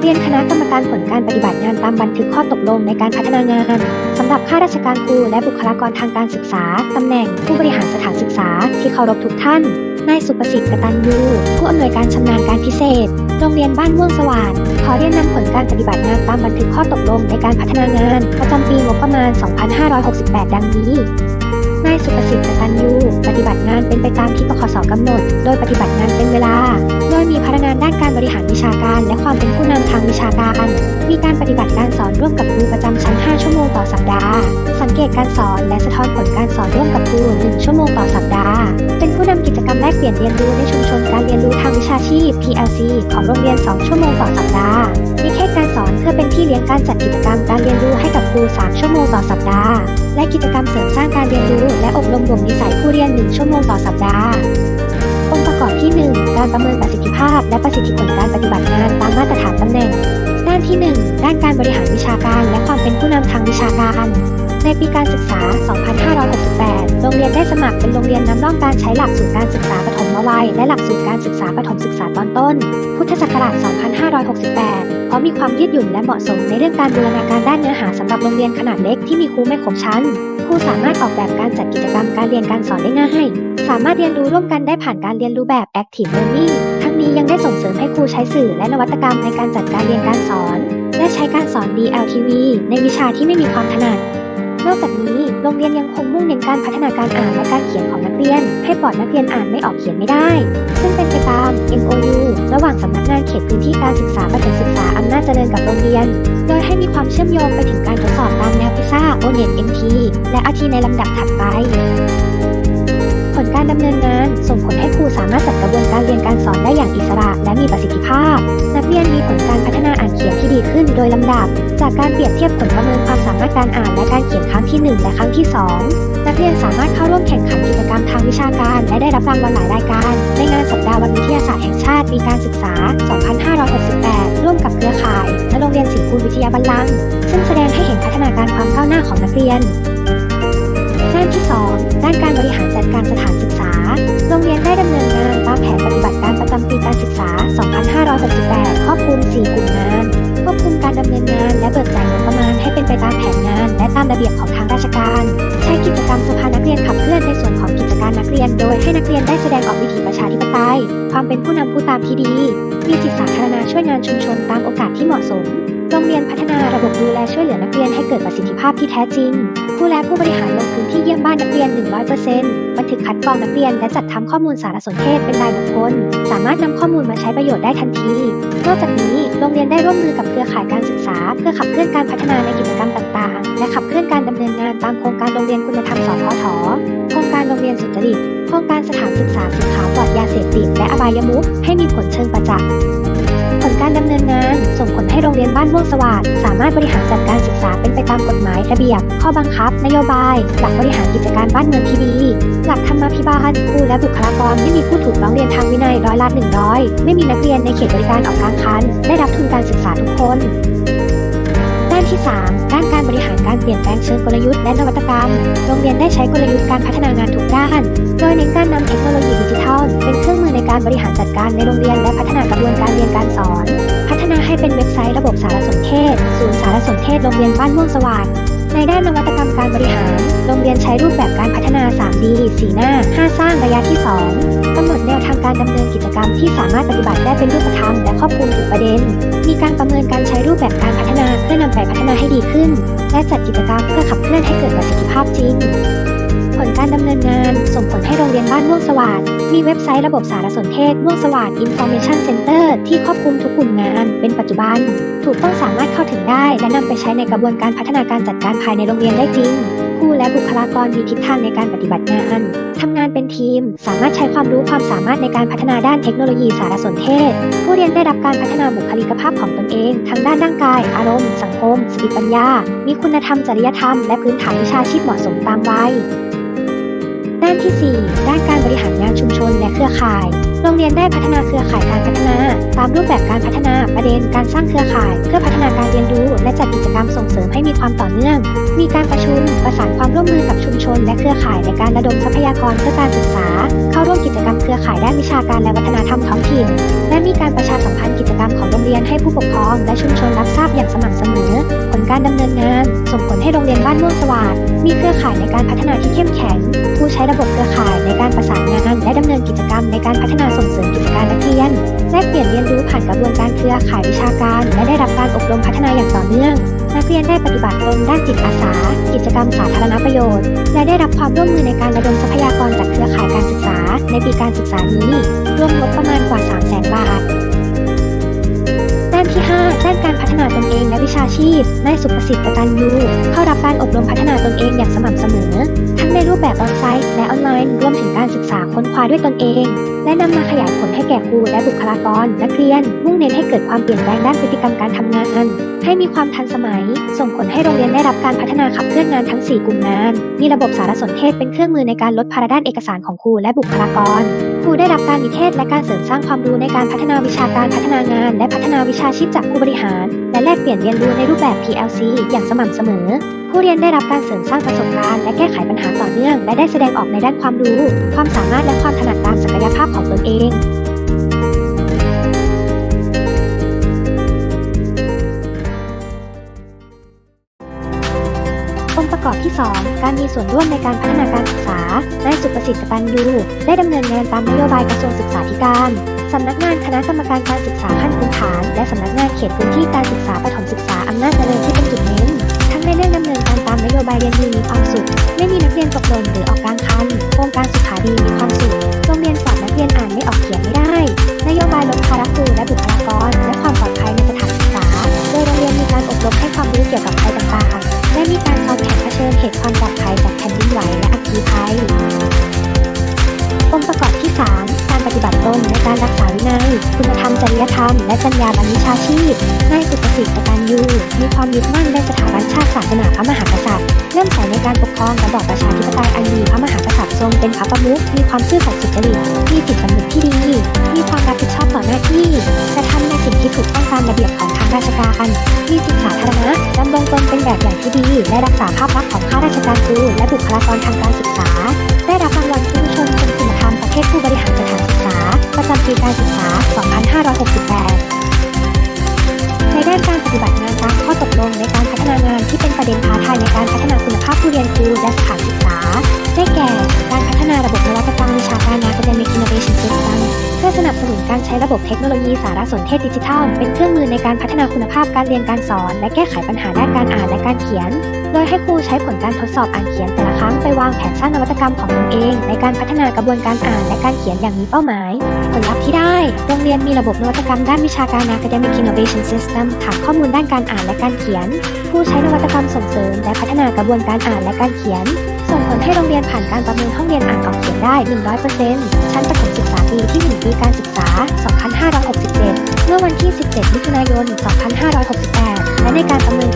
เรียนคณะกรรมการผลการปฏิบัติงานตามบันทึกข้อตกลงในการพัฒนางานสำหรับข้าราชการครูและบุคลากรทางการศึกษาตำแหน่งผู้บริหารสถานศึกษาที่เคารพทุกท่านนายสุประสิทธิ์กตัญญูผู้อำนวยการชำนาญการพิเศษ โรงเรียนบ้านม่วงสว่างขอเรียนนำผลการปฏิบัติงานตามบันทึกข้อตกลงในการพัฒนางาน ประจำปีงบประมาณ 2568 ดังนี้นายสุประสิทธิ์กตัญญูปฏิบัติงานเป็นไปตามที่ปคสกำหนด โดยปฏิบัติงานเป็นเวลา โดยมีพนักงานด้านการ ริหารวิชาการ และความเป็นผู้นำทางวิชาการ มีการปฏิบัติการสอนร่วมกับครูประจำชั้น 5 ชั่วโมงต่อสัปดาห์ สังเกตการสอนและสะท้อนผลการสอนร่วมกับครู 1 ชั่วโมงต่อสัปดาห์ เป็นผู้นำกิจกรรมแลกเปลี่ยนเรียนรู้ในชุมชนการเรียนรู้ทางวิชาชีพ PLC ของโรงเรียน 2 ชั่วโมงต่อสัปดาห์มีเทศการสอนเพื่อเป็นที่เลี้ยงการจัดกิจกรรมการเรียนรู้ให้กับครู 3 ชั่วโมงต่อสัปดาห์ และกิจกรรมเสริมสร้างการเรียนรู้และอบรมบ่มนิสัยผู้เรียน 1 ชั่วโมงต่อสัปดาห์ กอบที่ 1 การประเมินประสิทธิภาพ และประสิทธิผลการปฏิบัติงานตามมาตรฐานตำแหน่ง ด้านที่ 1 ด้านการบริหารวิชาการ และความเป็นผู้นำทางวิชาการ ในปีการศึกษา 2568 โรงเรียนได้สมัครเป็นโรงเรียนนำร่องการใช้หลักสูตรการศึกษาปฐมวัย และหลักสูตรการศึกษาปฐมศึกษาตอนต้น พุทธศักราช 2568 เพราะมีความยืดหยุ่นและเหมาะสมในเรื่องการบูรณาการด้านเนื้อหาสำหรับโรงเรียนขนาดเล็กที่มีครูไม่ครบชั้น รูสามารถออกแบบการจัดกิจกรรมการเรียนการสอนได้ง่าย สามารถเรียนรู้ร่วมกันได้ผ่านการเรียนรู้แบบ Active Learning ทั้งนี้ยังได้ส่งเสริมให้ครูใช้สื่อและนวัตกรรมในการจัดการเรียนการสอน และใช้การสอน DLTV ในวิชาที่ไม่มีความถนัด นอกจากนี้ โรงเรียนยังคงมุ่งเน้นการพัฒนาการอ่านและการเขียนของนักเรียน ให้ปลอดนักเรียนอ่านไม่ออกเขียนไม่ได้ ซึ่งเป็นไปตาม MOU ระหว่างสำนักงานเขตพื้นที่การศึกษาประถมศึกษาอำนาจเจริญกับโรงเรียน โดยให้มีความเชื่อมโยงไปถึงการทดสอบ และ RT ในลำดับถัดไป ผลการดำเนินงานส่งผลให้ครูสามารถจัดกระบวนการเรียนการสอนได้อย่างอิสระ และมีประสิทธิภาพ นักเรียนมีผลการพัฒนาอ่านเขียนที่ดีขึ้นโดยลำดับ จากการเปรียบเทียบผลประเมินความสามารถการอ่านและการเขียนครั้งที่ 1 และครั้งที่ 2 นักเรียนสามารถเข้าร่วมแข่งขันกิจกรรมทางวิชาการ และได้รับรางวัลหลายรายการ ในงานสัปดาห์วันวิทยาศาสตร์แห่งชาติปีการศึกษา 2568 ร่วมกับเครือข่ายและโรงเรียนศรีคูวิทยาบัลลังก์ซึ่งแสดงให้เห็นพัฒนาการความก้าวหน้าของนักเรียน การสถานศึกษา โรงเรียนได้ดำเนินงานตามแผนปฏิบัติการประจำปีการศึกษา 2568 ครอบคลุม 4 กลุ่มงาน ควบคุมการดำเนินงาน และเบิกจ่ายงบประมาณให้เป็นไปตามแผนงาน และตามระเบียบของทางราชการ ใช้กิจกรรมสภานักเรียนขับเคลื่อนในส่วนของกิจการนักเรียน โดยให้นักเรียนได้แสดงออกวิถีประชาธิปไตย ความเป็นผู้นำผู้ตามที่ดี มีจิตสาธารณะช่วยงานชุมชนตามโอกาสที่เหมาะสม โรงเรียนพัฒนาระบบดูแลช่วยเหลือนักเรียนให้เกิดประสิทธิภาพที่แท้จริง ผู้และผู้บริหารลงพื้นที่เยี่ยมบ้านนักเรียน 100%บันทึกคัดกรองนักเรียนและจัดทำข้อมูลสารสนเทศเป็นรายบุคคล สามารถนำข้อมูลมาใช้ประโยชน์ได้ทันที นอกจากนี้โรงเรียนได้ร่วมมือกับเครือข่ายการศึกษา เพื่อขับเคลื่อนการพัฒนาในกิจกรรมต่างๆ และขับเคลื่อนการดำเนินงานตามโครงการโรงเรียนคุณธรรมสพทโครงการโรงเรียนสุจริตโครงการสถานศึกษาสีขาวปลอดยาเสพติดและอบายมุขให้มีผลเชิงประจักษ์ ผลการดำเนินงาน ส่งผลให้โรงเรียนบ้านม่วงสวัสด์สามารถบริหารจัดการศึกษาเป็นไปตามกฎหมายระเบียบ ข้อบังคับ นโยบาย หลักบริหารกิจการบ้านเมืองที่ดี หลักธรรมาภิบาลครูและบุคลากรไม่มีผู้ถูกร้องเรียนทางวินัยร้อยละหนึ่งร้อยไม่มีนักเรียนในเขตบริการออกกลางคัน ได้รับทุนการศึกษาทุกคน ที่ 3 ด้านการบริหารการเปลี่ยนแปลงเชิงกลยุทธ์และนวัตกรรม โรงเรียนได้ใช้กลยุทธ์การพัฒนางานทุกด้าน โดยเน้นการนำเทคโนโลยีดิจิทัล เป็นเครื่องมือในการบริหารจัดการในโรงเรียนและพัฒนากระบวนการเรียนการสอน พัฒนาให้เป็นเว็บไซต์ระบบสารสนเทศ ศูนย์สารสนเทศโรงเรียนบ้านม่วงสว่าง ในด้านนวัตกรรมการบริหาร โรงเรียนใช้รูปแบบการพัฒนา 3D 4 หน้า 5 สร้างระยะที่ 2 กำหนดแนวทางการดำเนินกิจกรรมที่สามารถปฏิบัติได้เป็นรูปธรรมและครอบคลุมทุกประเด็น มีการประเมินการใช้รูปแบบการพัฒนาเพื่อนำไปพัฒนาให้ดีขึ้น และจัดกิจกรรมเพื่อขับเคลื่อนให้เกิดประสิทธิภาพจริง ผลการดำเนินงาน ส่งผลให้โรงเรียนบ้านม่วงสวัสด์มีเว็บไซต์ระบบสารสนเทศม่วงสวัสดิ์ Information Center ที่ครอบคลุมทุกกลุ่มงาน เป็นปัจจุบัน ถูกต้องสามารถเข้าถึงได้ และนำไปใช้ในกระบวนการพัฒนาการจัดการภายในโรงเรียนได้จริงครูและบุคลากรมีทิศทางในการปฏิบัติงานทำงานเป็นทีม สามารถใช้ความรู้ความสามารถในการพัฒนาด้านเทคโนโลยีสารสนเทศ ผู้เรียนได้รับการพัฒนาบุคลิกภาพของตนเอง ทั้งด้านร่างกาย อารมณ์ สังคม สติปัญญา มีคุณธรรมจริยธรรม และพื้นฐานวิชาชีพเหมาะสมตามวัย ด้านที่ 4 ด้านการบริหารงานชุมชนและเครือข่าย โรงเรียนได้พัฒนาเครือข่ายการพัฒนา ตามรูปแบบการพัฒนาประเด็นการสร้างเครือข่าย เพื่อพัฒนาการเรียนรู้ และจัดกิจกรรมส่งเสริมให้มีความต่อเนื่อง มีการประชุมประสานความร่วมมือกับชุมชน และเครือข่ายในการระดมทรัพยากรเพื่อการศึกษา เข้าร่วมกิจกรรมเครือข่ายด้านวิชาการและวัฒนธรรมท้องถิ่น และมีการประชาสัมพันธ์กิจกรรมของโรงเรียนให้ผู้ปกครอง และชุมชนรับทราบอย่างสม่ำเสมอ การดำเนินงาน ส่งผลให้โรงเรียนบ้านม่วงสวัสดมีเครือข่ายในการพัฒนาที่เข้มแข็ง ผู้ใช้ระบบเครือข่ายในการประสานงานและดำเนินกิจกรรมในการพัฒนาส่งเสริมกิจการนักเรียนแลกเปลี่ยนเรียนรู้ผ่านกระบวนการเครือข่ายวิชาการ และได้รับการอบรมพัฒนาอย่างต่อเนื่อง นักเรียนได้ปฏิบัติตนด้านจิตอาสา กิจกรรมสาธารณประโยชน์ และได้รับความร่วมมือในการระดมทรัพยากรจากเครือข่ายการศึกษา ในปีการศึกษานี้ รวมงบประมาณกว่า 3 0 0 0 0 0 บาท ด้านการพัฒนาตนเองและวิชาชีพนายสุประสิทธิ์กตัญญูเข้ารับการอบรมพัฒนาตนเองอย่างสม่ำเสมอ ทั้งในรูปแบบออนไซต์และออนไลน์รวมถึงการศึกษาค้นคว้าด้วยตนเองและนำมาขยายผลให้แก่ครูและบุคลากร นักเรียน มุ่งเน้นให้เกิดความเปลี่ยนแปลงด้านพฤติกรรมการทำงาน ให้มีความทันสมัย ส่งผลให้โรงเรียนได้รับการพัฒนาขับเคลื่อนงานทั้ง 4 กลุ่มงาน มีระบบสารสนเทศเป็นเครื่องมือในการลดภาระด้านเอกสารของครูและบุคลากร ครูได้รับการวิเทศและการเสริมสร้างความรู้ในการพัฒนาวิชาการพัฒนางาน และพัฒนาวิชาชีพจากผู้บริหารและแลกเปลี่ยนเรียนรู้ในรูปแบบ PLC อย่างสม่ำเสมอ ผู้เรียนได้รับการเสริมสร้างประสบการณ์และแก้ไขปัญหาต่อเนื่อง และได้แสดงออกในด้านความรู้ ความสามารถและความถนัดตามศักยภาพของตนเององ มีส่วนร่วมในการพัฒนาการศึกษานายสุประสิทธิ์กตันยูได้ดำเนินงานตามนโยบายกระทรวงศึกษาธิการสำนักงานคณะกรรมการการศึกษาขั้นพื้นฐาน และสำนักงานเขตพื้นที่การศึกษาประถมศึกษาอำนาจเจริญที่เป็นจุดเน้นทั้งในเรื่องดำเนินการตามนโยบายเรียนดีมีความสุขไม่มีนักเรียนตกหล่นหรือออกกลางคันโครง จริยธรรม และจรรยาบรรณวิชาชีพนายสุประสิทธิ์กตัญญูมีความยึดมั่นในสถาบันชาติศาสนาพระมหากษัตริย์เริ่มใส่ในการปกครองระบอบประชาธิปไตยอันมีพระมหากษัตริย์ทรงเป็นพระประมุขมีความซื่อสัตย์สุจริตมีจิตสำนึกที่ดี มีความรับผิดชอบต่อหน้าที่กระทำในสิ่งที่ถูกต้องตามระเบียบของทางราชการมีจิตสาธารณะดำรงตนเป็นแบบอย่างที่ดี และรักษาภาพลักษณ์ของข้าราชการครูและบุคลากรทางการศึกษา ได้รับรางวัลผู้ชนคนคุณธรรมประเภทผู้บริหารสถาน ปีการศึกษา 2568 ในด้านการปฏิบัติงานตามข้อตกลงในการพัฒนางานที่ ประเด็นท้าทายในการพัฒนาคุณภาพผู้เรียนครูและสถานศึกษา ได้แก่ การพัฒนาระบบนวัตกรรมวิชาการ Academic Innovation System เพื่อสนับสนุนการใช้ระบบเทคโนโลยีสารสนเทศดิจิทัล เป็นเครื่องมือในการพัฒนาคุณภาพการเรียนการสอน และแก้ไขปัญหาด้านการอ่านและการเขียน โดยให้ครูใช้ผลการทดสอบอ่านเขียนแต่ละครั้งไปวางแผนสร้างนวัตกรรมของตนเอง ในการพัฒนากระบวนการอ่านและการเขียนอย่างมีเป้าหมาย ผลลัพธ์ที่ได้ โรงเรียนมีระบบนวัตกรรมด้านวิชาการ Academic Innovation System ฐานข้อมูลด้านการอ่านและการเขียน ผู้ใช้นวัตกรรมส่งเสริม และพัฒนากระบวนการอ่านและการเขียน ส่งผลให้โรงเรียนผ่านการประเมินห้องเรียนอ่านออกเขียนได้ 100%ชั้นประถมศึกษาปีที่1ปีการศึกษา 2567 เมื่อวันที่ 17 มิถุนายน 2568 และในการประเมิน